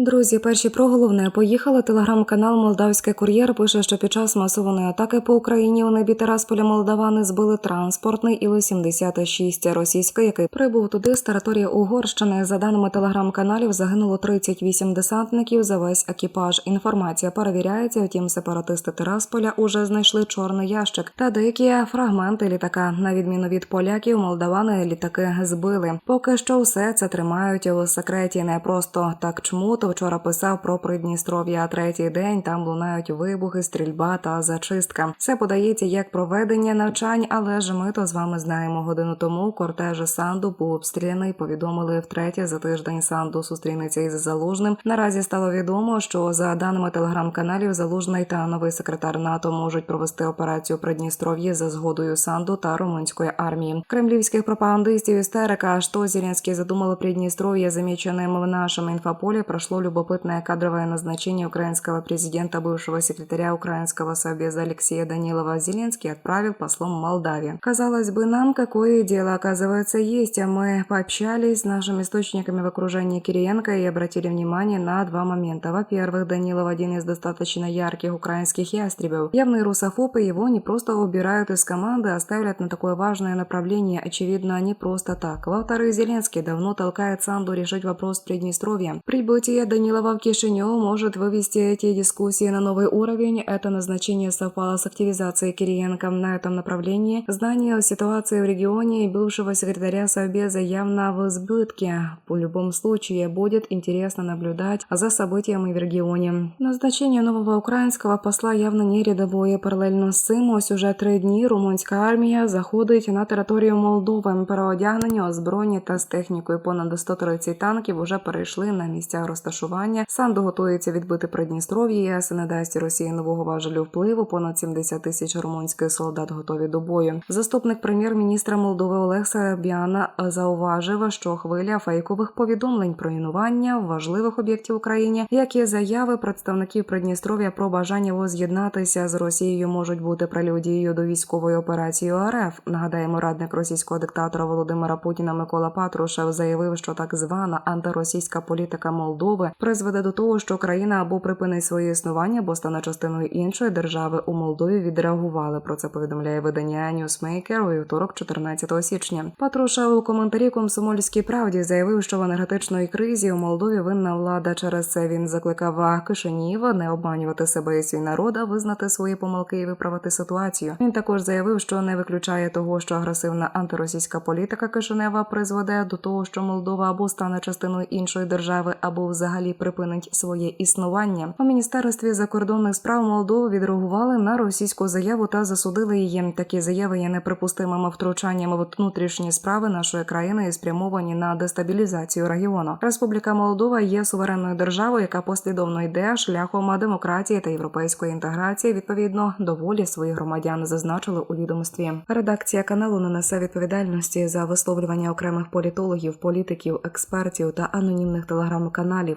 Друзі, перші про головне поїхали. Телеграм-канал Молдавський кур'єр пише, що під час масованої атаки по Україні у небі Терасполя Молдавани збили транспортний Іл-76 російський, який прибув туди з території Угорщини. За даними телеграм-каналів, загинуло 38 десантників за весь екіпаж. Інформація перевіряється. Втім, сепаратисти Терасполя уже знайшли чорний ящик та деякі фрагменти літака. На відміну від поляків, молдавани літаки збили. Поки що все це тримають у секреті. Не просто так чмут вчора писав про Придністров'я. Третій день там лунають вибухи, стрільба та зачистка. Все подається як проведення навчань, але ж ми то з вами знаємо. Годину тому кортеж Санду був обстріляний. Повідомили втретє за тиждень. Санду зустрінеться із залужним. Наразі стало відомо, що за даними телеграм-каналів, залужний та новий секретар НАТО можуть провести операцію Придністров'ї за згодою Санду та румунської армії. Кремлівських пропагандистів істерика, що Зеленский задумал Приднестровье, замеченным в нашем инфополе, любопытное кадровое назначение украинского президента, бывшего секретаря украинского совбеза Алексея Данилова. Зеленский отправил послом в Молдавию. Казалось бы, нам какое дело, оказывается, есть. А Мы пообщались с нашими источниками в окружении Кириенко и обратили внимание на два момента. Во-первых, Данилов один из достаточно ярких украинских ястребов. Явный русофоб, и его не просто убирают из команды, а ставят на такое важное направление, очевидно, не просто так. Во-вторых, Зеленский давно толкает Санду решить вопрос Приднестровья. Прибытие Данилова в Кишинев может вывести эти дискуссии на новый уровень. Это назначение совпало с активизацией Кириенко на этом направлении. Знание о ситуации в регионе и бывшего секретаря Совбеза явно в избытке. В любом случае, будет интересно наблюдать за событиями в регионе. Назначение нового українського посла явно не рядовое. Паралельно з цим ось уже три дні румунська армія заходить на територію Молдови. Переодягнені, озброєні та з технікою понад 130 танків уже перейшли на місця розташування. Санду готується відбити Придністров'я. ЄС не дасть Росії нового важелю впливу. Понад 70 тисяч румунських солдат готові до бою. Заступник прем'єр-міністра Молдови Олег Сарабіана зауважив, що хвиля фейкових повідомлень про інування важливих об'єктів Україні, як і заяви представників Придністров'я про бажання воз'єднатися з Росією, можуть бути прелюдією до військової операції РФ. Нагадаємо, радник російського диктатора Володимира Путіна Микола Патрушев заявив, що так звана антиросійська політика Молдови призведе до того, що країна або припинить своє існування, або стане частиною іншої держави. У Молдові відреагували. Про це повідомляє видання Newsmaker у вівторок, 14 січня. Патрушев у коментарі Комсомольській правді заявив, що в енергетичної кризі у Молдові винна влада. Через це він закликав Кишинів не обманювати себе і свій народ, а визнати свої помилки і виправити ситуацію. Він також заявив, що не виключає того, що агресивна антиросійська політика Кишинева призведе до того, що Молдова або стане частиною іншої держави, або взагалі припинить своє існування. У міністерстві закордонних справ Молдови відреагували на російську заяву та засудили її. Такі заяви є неприпустимими втручаннями в внутрішні справи нашої країни і спрямовані на дестабілізацію регіону. Республіка Молдова є суверенною державою, яка послідовно йде шляхом демократії та європейської інтеграції відповідно до волі своїх громадян, зазначили у відомстві. Редакція каналу не несе відповідальності за висловлювання окремих політологів, політиків, експертів та анонімних телеграм-каналів.